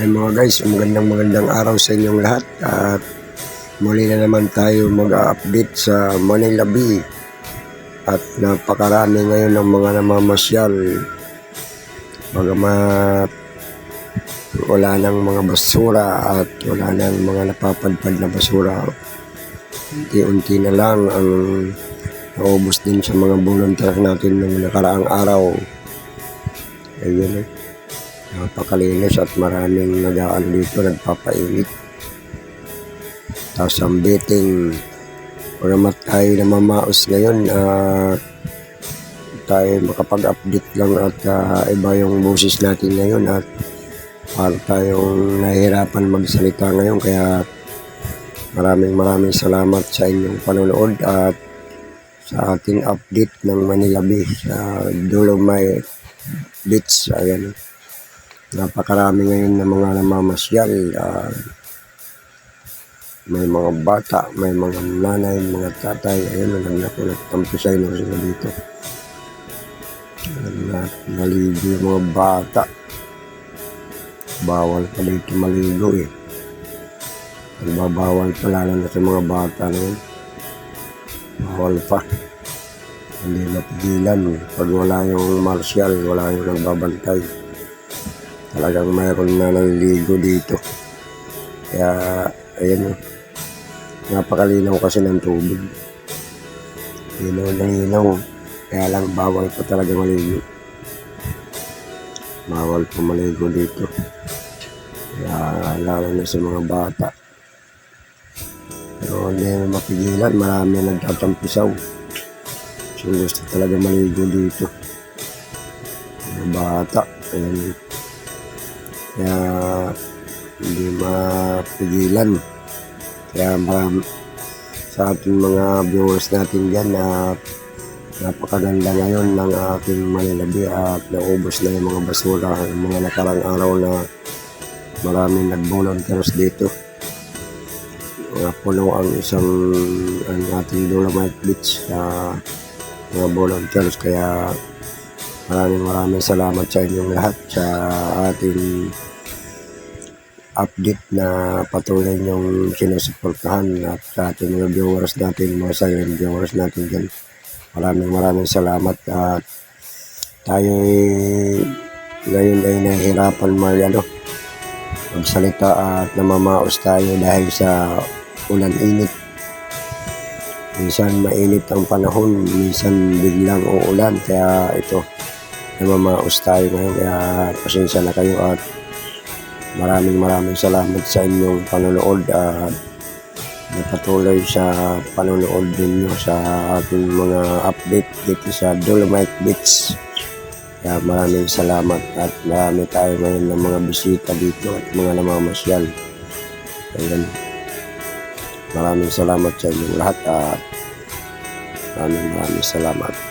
Ay mga guys, magandang magandang araw sa inyong lahat. At muli na naman tayo mag-update sa Manila Bay. At napakarami ngayon ng mga namamasyal. Bagamat wala nang mga basura at wala nang mga napapadpad na basura unti-unti na lang ang naubos din sa mga volunteer natin nung nakaraang araw. Ayun eh napakalinis at maraming nagaan dito nagpapainit tapos ang betting Pagamat tayo namamaos ngayon at tayo makapag-update lang at ah, iba yung boses natin ngayon at para tayong nahihirapan magsalita ngayon kaya maraming maraming salamat sa inyong panonood at sa ating update ng Manila Bay sa Dolomite Beach. Ayan. Napakarami ngayon ng mga namamasyal. ah, may mga bata, may mga nanay, mga tatay. Ayun, nagnak ko nagtampisay na sila dito. Nagnak, naligo yung mga bata. Bawal pa dito maligo eh. Nagbabawal pa lalo na sa mga bata na yun. Bawal pa. Hindi mapigilan. Pag wala yung martial, wala yung nagbabantay. Talagang mayroon na naliligo dito. Kaya, ayan. Napakalinaw kasi ng tubig. Linaw ng linaw. Kaya lang bawal pa talaga maligo. Bawal pa maligo dito. Kaya lalo na sa mga bata. Pero hindi na mapigilan. Marami na nagtatampisaw. So gusto talaga maligo dito. Mga bata. Ayan. Kaya hindi mapigilan. Kaya marami sa ating mga viewers natin dyan na napakaganda ngayon ng ating Manilabi at naubos na yung mga basura yung mga nakarang araw na maraming nag-volunteers dito. Mga puno ang isang ang ating Dolomite Beach sa mga volunteers kaya maraming maraming salamat sa inyong lahat sa ating update na patuloy niyong sinusuportahan at sa ating mga viewers natin, mga silent viewers natin dyan. Maraming maraming salamat at tayo ngayon ay nahihirapan mag ano, magsalita at namamaos tayo dahil sa ulan init. Minsan mainit ang panahon, minsan biglang uulan kaya ito namamaos tayo ngayon kaya pasensya na kayo at Maraming maraming salamat sa inyong panonood at napatuloy sa panonood ninyo sa ating mga update dito sa Dolomite Beach. Kaya maraming salamat at marami tayo ngayon ng mga bisita dito at mga namamasyal. Ayan. Maraming salamat sa inyong lahat at maraming maraming salamat.